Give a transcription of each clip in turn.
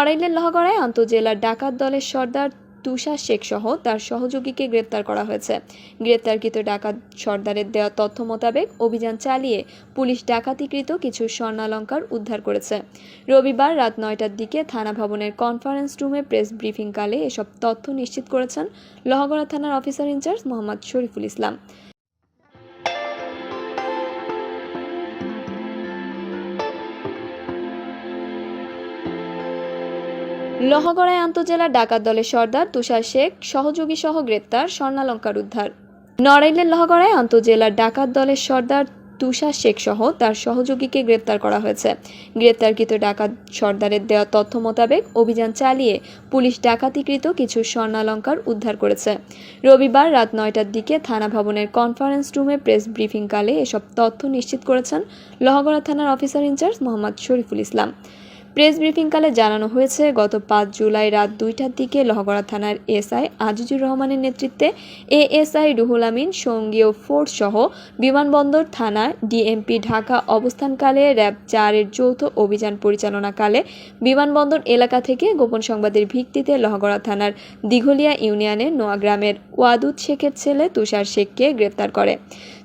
নড়াইলের লহগড়ায় আন্তজেলা ডাকাত দলের সর্দার তুষার শেখ সহ তার সহযোগীকে গ্রেপ্তার করা হয়েছে। গ্রেপ্তারকৃত ডাকাত সর্দারের দেওয়া তথ্য মোতাবেক অভিযান চালিয়ে পুলিশ ডাকাতিকৃত কিছু স্বর্ণালঙ্কার উদ্ধার করেছে। রবিবার রাত নয়টার দিকে থানা ভবনের কনফারেন্স রুমে প্রেস ব্রিফিংকালে এসব তথ্য নিশ্চিত করেছেন লহগড়া থানার officer in charge Mohammad Shariful Islam. লহগড়ায় আন্তজেলা ডাকাত দলের সর্দার তুষার শেখ, সহযোগী সহ গ্রেপ্তার স্বর্ণালঙ্কার উদ্ধার। নড়াইলের লহগড়ায় আন্তজেলা ডাকাত দলের সর্দার তুষার শেখ সহ তার সহযোগীকে গ্রেপ্তার করা হয়েছে। গ্রেপ্তারকৃত ডাকাত সর্দারের দেওয়া তথ্য মোতাবেক অভিযান চালিয়ে পুলিশ ডাকাতিকৃত কিছু স্বর্ণালঙ্কার উদ্ধার করেছে। রবিবার রাত নয়টার দিকে থানা ভবনের কনফারেন্স রুমে প্রেস ব্রিফিংকালে এসব তথ্য নিশ্চিত করেছেন লহগড়া থানার officer in charge Mohammad Shariful Islam. Press ব্রিফিংকালে জানানো হয়েছে, গত পাঁচ জুলাই রাত দুইটার দিকে লহগড়া থানার এসআই আজিজুর রহমানের নেতৃত্বে এএসআই রুহুল আমিন, সঙ্গীয় ফোর্স সহ বিমানবন্দর থানা ডিএমপি ঢাকা অবস্থানকালে র্যাব চারের যৌথ অভিযান পরিচালনাকালে বিমানবন্দর এলাকা থেকে গোপন সংবাদের ভিত্তিতে লহগড়া থানার দিঘলিয়া ইউনিয়নের নোয়া গ্রামের ওয়াদুদ শেখের ছেলে তুষার শেখকে গ্রেপ্তার করে।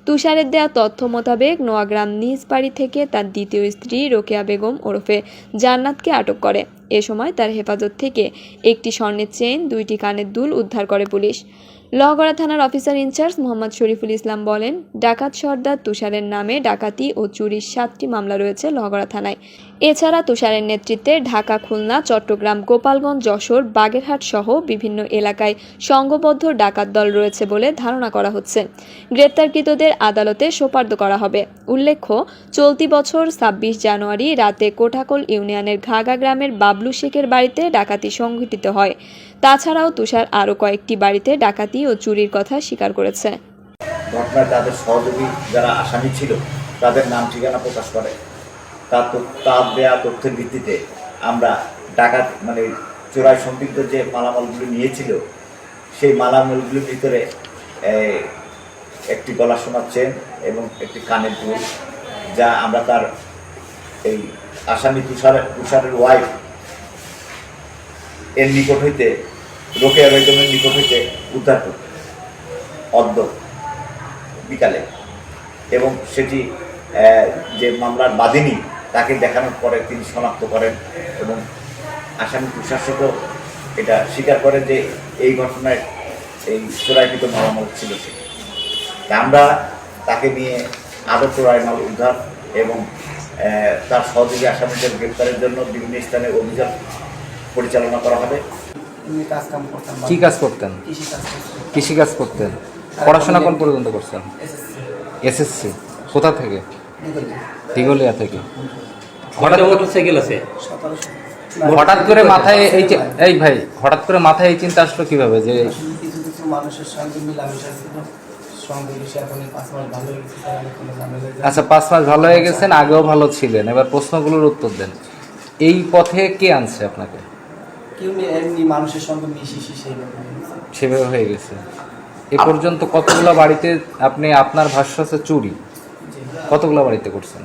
তুষারের দেয়া তথ্য মোতাবেক নোয়াগ্রাম নিজ বাড়ি থেকে তার দ্বিতীয় স্ত্রী রোকেয়া বেগম ওরফে জান্নাতকে আটক করে। এ সময় তার হেফাজত থেকে একটি স্বর্ণের চেইন, দুইটি কানের দুল উদ্ধার করে পুলিশ। লহগড়া থানার officer in charge Mohammad Shariful Islam বলেন, ডাকাত সর্দার তুষারের নামে ডাকাতি ও চুরির সাতটি মামলা রয়েছে লহগড়া থানায়। এছাড়া তুষারের নেতৃত্বে ঢাকা, খুলনা, চট্টগ্রাম, গোপালগঞ্জ, যশোর, বাগেরহাট সহ বিভিন্ন এলাকায় সংঘবদ্ধ ডাকাত দল রয়েছে বলে ধারণা করা হচ্ছে। গ্রেপ্তারকৃতদের আদালতে সোপার্দ করা হবে। উল্লেখ্য, চলতি বছর ছাব্বিশ জানুয়ারি রাতে কোঠাকল ইউনিয়নের ঘাগা গ্রামের বাবলু শেখের বাড়িতে ডাকাতি সংঘটিত হয়। তাছাড়াও তুষার আরও কয়েকটি বাড়িতে ডাকাতি ও চুরির কথা স্বীকার করেছে। ঘটনায় তাদের সহযোগী যারা আসামি ছিল, তাদের নাম ঠিকানা প্রকাশ করে। তার তার দেয়া তথ্যের ভিত্তিতে আমরা ডাকাত মানে চোরাই সম্পৃক্ত যে মালামালগুলি নিয়েছিল, সেই মালামালগুলির ভিতরে একটি গলা সোনার চেন এবং একটি কানের দুল, যা আমরা তার এই আসামি তুষার, তুষারের ওয়াইফ এর নিকট হইতে, রোকেয়া বেগমের নিকট হইতে উদ্ধার করতে, অদ্য বিকালে। এবং সেটি যে মামলার বাদিনী তাকে দেখানোর পরে তিনি শনাক্ত করেন এবং আসামি প্রশাসক এটা স্বীকার করে যে এই ঘটনায় এই চোরাইকৃত মালামাল ছিল সে। আমরা তাকে নিয়ে আদর চোরাইমাল উদ্ধার এবং তার সহযোগী আসামিদের গ্রেপ্তারের জন্য বিভিন্ন স্থানে অভিযান পরিচালনা করা হবে। কি কাজ করতেন? কৃষি কাজ করতাম কৃষি কাজ করতেন। পড়াশোনা কোন পর্যন্ত করছেন? এসএসসি। এসএসসি। কোথা থেকে? দিগলিয়া থেকে। হঠাৎ মোটরসাইকেল আছে? হঠাৎ করে মাথায় এই এই ভাই হঠাৎ করে মাথায় এই চিন্তা আসলো কীভাবে যে কিছু কিছু মানুষের সঙ্গে মিলামেশা ছিল। আচ্ছা পাঁচ মাস ভালো হয়ে গেছেন আগেও ভালো ছিলেন। এবার প্রশ্নগুলোর উত্তর দেন। এই পথে কে আনছে আপনাকে? মানুষের সঙ্গে সেভাবে হয়ে গেছে। এ পর্যন্ত কতগুলো বাড়িতে আপনি আপনার ভাষ্য আছে চুরি? কতগুলো বাড়িতে করছেন?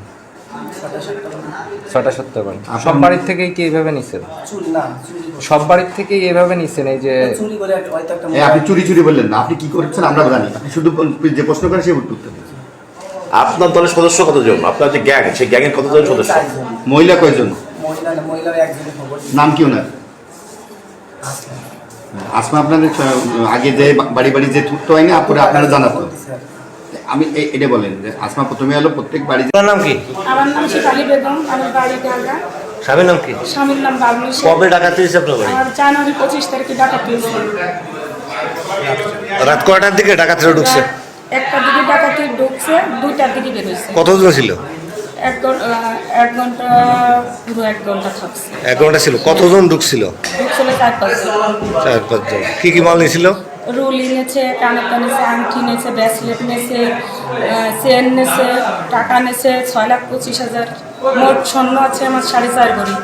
ছটা সত্তর বাড়ি। সব বাড়ির থেকেই কি এইভাবে নিছেন? সব বাড়ির থেকেই এইভাবে নিছেন এই যে আপনি চুরি চুরি বললেন না। আপনি কি করছেন আমরা জানি আপনি শুধু যে প্রশ্ন করেন সে উত্তর দেন। আপনার দলের সদস্য কতজন? আপনার যে গ্যাং সেই গ্যাংয়ের কতজন সদস্য? মহিলা কয়জন? নাম কি ওনার? আসমা। আপনাদের আগে যে বাড়ি বাড়ি যে থুটতো হয়নি আপরে আপনারা জানাতো। আমি এ- এটা বলেন যে আসমা প্রথমে এলো প্রত্যেক বাড়ি আপনার নাম কি? আমার নাম শেফালি বেগম আমার বাড়ি ঢাকা। স্বামীর নাম কি? স্বামীর নাম বাবলু শেখ কবে ডাকাতি হয়েছে আপনার বাড়ি? আমার জানুয়ারি পঁচিশ তারিখে ডাকাতি হয়েছে। রাত কয়টার দিকে ডাকাতিরা ঢুকছে? রাত একটার দিকে ডাকাতি ঢুকছে দুইটার দিকে বেরোইছে কতজন ছিল? এক ঘণ্টা এক ঘণ্টা পুরো এক ঘণ্টা থাকছে। এক ঘণ্টা ছিল। কতজন ঢুকছিল? ঢুকছিল চার পাঁচজন। চার পাঁচজন। কি কি মাল নিয়েছিল? রুলি নেছে কানেতা নেছে আংটি নেছে ব্রেসলেট নেছে চেন নেছে টাকা নেছে ছয় লাখ পঁচিশ হাজার। মোট স্বর্ণ আছে আমার সাড়ে চার ভরি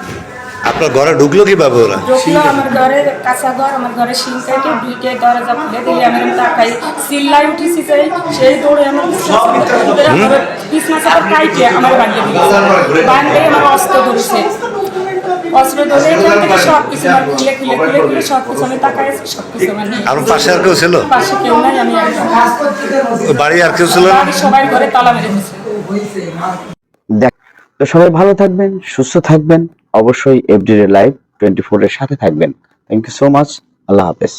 আপনার ঘরে ঢুকলো কীভাবে ওরা? ঢুকলো আমার ঘরে কাঁচা ঘর আমার ঘরে শিং থেকে দুইটে দরজা খুলে দিলে আমি তাকাই। চিল্লাই উঠেছি যাই সেই দৌড়ে আমার বিছনা চাপা কাইটে আমার বান্ডে দিয়েছে বান্ডে আমার অস্ত্র ধরেছে। অস্ত্র ধরে এখান থেকে সব কিছু আমার খুলে খুলে খুলে খুলে সব কিছু আমি তাকাই আছি সব কিছু আমার নিয়ে আর পাশে আর কেউ ছিল? পাশে কেউ নাই আমি বাড়ি আর কেউ ছিল না? সবাই ঘরে তালা মেরে দিয়েছে। দেখ তো সবাই ভালো থাকবেন সুস্থ থাকবেন অবশ্যই এফডি লাইভ টোয়েন্টি ফোর এর সাথে থাকবেন। থ্যাংক ইউ সো মাচ আল্লাহ হাফেজ।